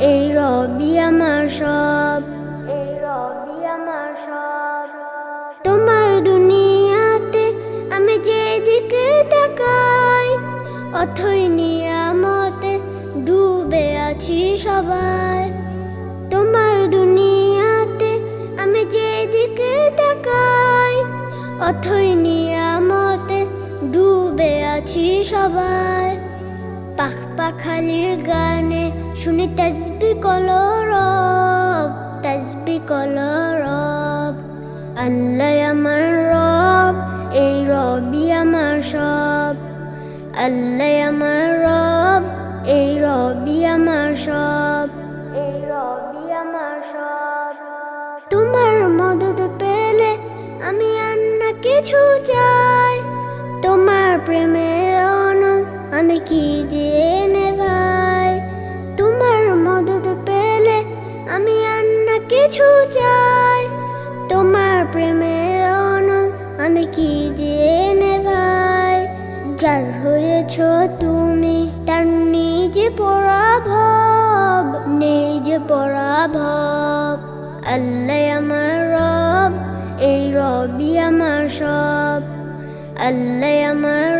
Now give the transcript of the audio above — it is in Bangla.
এই রবি আমার সব। এই রবি আমার সব। তোমার দুনিয়াতে আমি যেদিকে তাকাই অথই নিয়ামতে ডুবে আছি সবাই। তোমার দুনিয়াতে আমি যেদিকে তাকাই অথই নিয়ামতে ডুবে আছি সবাই। পাখ পাখালির গানে শুনি তসবি কলরব তসবি কলরব। আল্লাহ আমার রব, এই রবি আমার সব। আল্লাহ আমার রব, এই রবি আমার সব। এই রবি আমার সব। তোমার মদত পেলে আমি আর না কিছু চাই। তোমার প্রেমের অনল আমি কি কিছু চাই। তোমার প্রেমের আমি কি দিয়ে নেভাই যার হয়েছ তুমি তার নিজে পরাভব নিজে পরাভব। আল্লাহ আমার রব, এই রবি আমার সব। আল্লাহ আমার